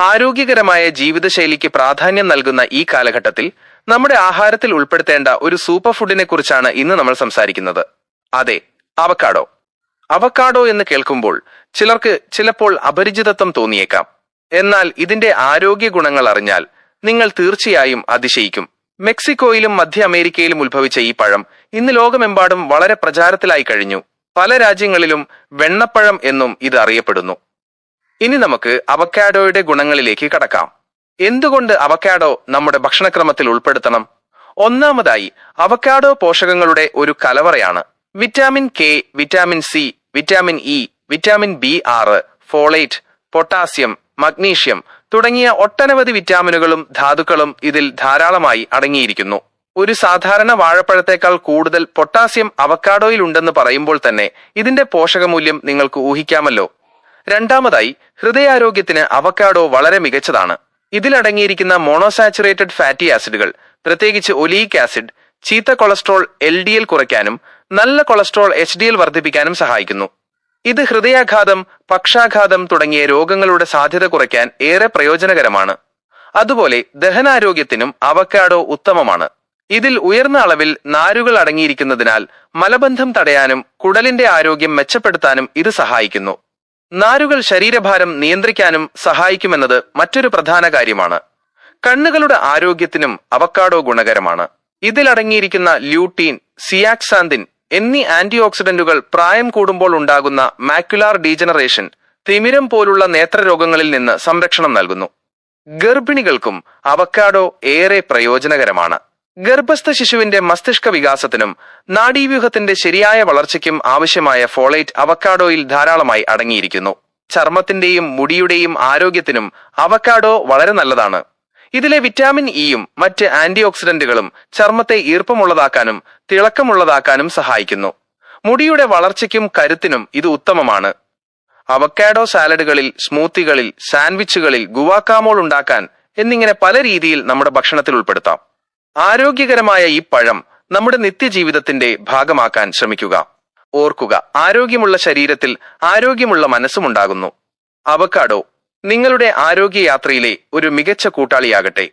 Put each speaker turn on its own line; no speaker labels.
ആരോഗ്യകരമായ ജീവിതശൈലിക്ക് പ്രാധാന്യം നൽകുന്ന ഈ കാലഘട്ടത്തിൽ നമ്മുടെ ആഹാരത്തിൽ ഉൾപ്പെടുത്തേണ്ട ഒരു സൂപ്പർ ഫുഡിനെ കുറിച്ചാണ് ഇന്ന് നമ്മൾ സംസാരിക്കുന്നത്. അതെ അവക്കാഡോ അവക്കാഡോ എന്ന് കേൾക്കുമ്പോൾ ചിലർക്ക് ചിലപ്പോൾ അപരിചിതത്വം തോന്നിയേക്കാം. എന്നാൽ ഇതിന്റെ ആരോഗ്യ ഗുണങ്ങൾ അറിഞ്ഞാൽ നിങ്ങൾ തീർച്ചയായും അതിശയിക്കും. മെക്സിക്കോയിലും മധ്യ അമേരിക്കയിലും ഉത്ഭവിച്ച ഈ പഴം ഇന്ന് ലോകമെമ്പാടും വളരെ പ്രചാരത്തിലായി കഴിഞ്ഞു. പല രാജ്യങ്ങളിലും വെണ്ണപ്പഴം എന്നും ഇത് അറിയപ്പെടുന്നു. ഇനി നമുക്ക് അവക്കാഡോയുടെ ഗുണങ്ങളിലേക്ക് കടക്കാം. എന്തുകൊണ്ട് അവക്കാഡോ നമ്മുടെ ഭക്ഷണക്രമത്തിൽ ഉൾപ്പെടുത്തണം? ഒന്നാമതായി അവക്കാഡോ പോഷകങ്ങളുടെ ഒരു കലവറയാണ്. Vitamin K vitamin C vitamin E vitamin B ആറ് ഫോളേറ്റ് പൊട്ടാസ്യം മഗ്നീഷ്യം തുടങ്ങിയ ഒട്ടനവധി വിറ്റാമിനുകളും ധാതുക്കളും ഇതിൽ ധാരാളമായി അടങ്ങിയിരിക്കുന്നു. ഒരു സാധാരണ വാഴപ്പഴത്തേക്കാൾ കൂടുതൽ പൊട്ടാസ്യം അവക്കാഡോയിൽ ഉണ്ടെന്ന് പറയുമ്പോൾ തന്നെ ഇതിന്റെ പോഷകമൂല്യം നിങ്ങൾക്ക് ഊഹിക്കാമല്ലോ. രണ്ടാമതായി ഹൃദയാരോഗ്യത്തിന് അവക്കാഡോ വളരെ മികച്ചതാണ്. ഇതിലടങ്ങിയിരിക്കുന്ന മോണോസാച്ചുറേറ്റഡ് ഫാറ്റി ആസിഡുകൾ പ്രത്യേകിച്ച് ഒലീക് ആസിഡ് ചീത്ത കൊളസ്ട്രോൾ എൽ ഡി എൽ കുറയ്ക്കാനും നല്ല കൊളസ്ട്രോൾ എച്ച് ഡി എൽ വർദ്ധിപ്പിക്കാനും സഹായിക്കുന്നു. ഇത് ഹൃദയാഘാതം പക്ഷാഘാതം തുടങ്ങിയ രോഗങ്ങളുടെ സാധ്യത കുറയ്ക്കാൻ ഏറെ പ്രയോജനകരമാണ്. അതുപോലെ ദഹനാരോഗ്യത്തിനും അവക്കാഡോ ഉത്തമമാണ്. ഇതിൽ ഉയർന്ന അളവിൽ നാരുകൾ അടങ്ങിയിരിക്കുന്നതിനാൽ മലബന്ധം തടയാനും കുടലിന്റെ ആരോഗ്യം മെച്ചപ്പെടുത്താനും ഇത് സഹായിക്കുന്നു. നാരുകൾ ശരീരഭാരം നിയന്ത്രിക്കാനും സഹായിക്കുമെന്നത് മറ്റൊരു പ്രധാന കാര്യമാണ്. കണ്ണുകളുടെ ആരോഗ്യത്തിനും അവക്കാഡോ ഗുണകരമാണ്. ഇതിലടങ്ങിയിരിക്കുന്ന ല്യൂട്ടീൻ സിയാക്സാന്തിൻ എന്നീ ആന്റി ഓക്സിഡന്റുകൾ പ്രായം കൂടുമ്പോൾ ഉണ്ടാകുന്ന മാക്യുലാർ ഡീജനറേഷൻ തിമിരം പോലുള്ള നേത്രരോഗങ്ങളിൽ നിന്ന് സംരക്ഷണം നൽകുന്നു. ഗർഭിണികൾക്കും അവക്കാഡോ ഏറെ പ്രയോജനകരമാണ്. ഗർഭസ്ഥ ശിശുവിന്റെ മസ്തിഷ്ക വികാസത്തിനും നാഡീവ്യൂഹത്തിന്റെ ശരിയായ വളർച്ചയ്ക്കും ആവശ്യമായ ഫോളേറ്റ് അവക്കാഡോയിൽ ധാരാളമായി അടങ്ങിയിരിക്കുന്നു. ചർമ്മത്തിന്റെയും മുടിയുടെയും ആരോഗ്യത്തിനും അവക്കാഡോ വളരെ നല്ലതാണ്. ഇതിലെ വിറ്റാമിൻ ഇയും മറ്റ് ആന്റി ഓക്സിഡന്റുകളും ചർമ്മത്തെ ഈർപ്പമുള്ളതാക്കാനും തിളക്കമുള്ളതാക്കാനും സഹായിക്കുന്നു. മുടിയുടെ വളർച്ചയ്ക്കും കരുത്തിനും ഇത് ഉത്തമമാണ്. അവക്കാഡോ സാലഡുകളിൽ സ്മൂത്തികളിൽ സാൻഡ്വിച്ചുകളിൽ ഗുവാക്കാമോൾ ഉണ്ടാക്കാൻ എന്നിങ്ങനെ പല രീതിയിൽ നമ്മുടെ ഭക്ഷണത്തിൽ ഉൾപ്പെടുത്താം. ആരോഗ്യകരമായ ഈ പഴം നമ്മുടെ നിത്യജീവിതത്തിന്റെ ഭാഗമാക്കാൻ ശ്രമിക്കുക. ഓർക്കുക ആരോഗ്യമുള്ള ശരീരത്തിൽ ആരോഗ്യമുള്ള മനസ്സുമുണ്ടാകുന്നു. അവക്കാടോ നിങ്ങളുടെ ആരോഗ്യയാത്രയിലെ ഒരു മികച്ച കൂട്ടാളിയാകട്ടെ.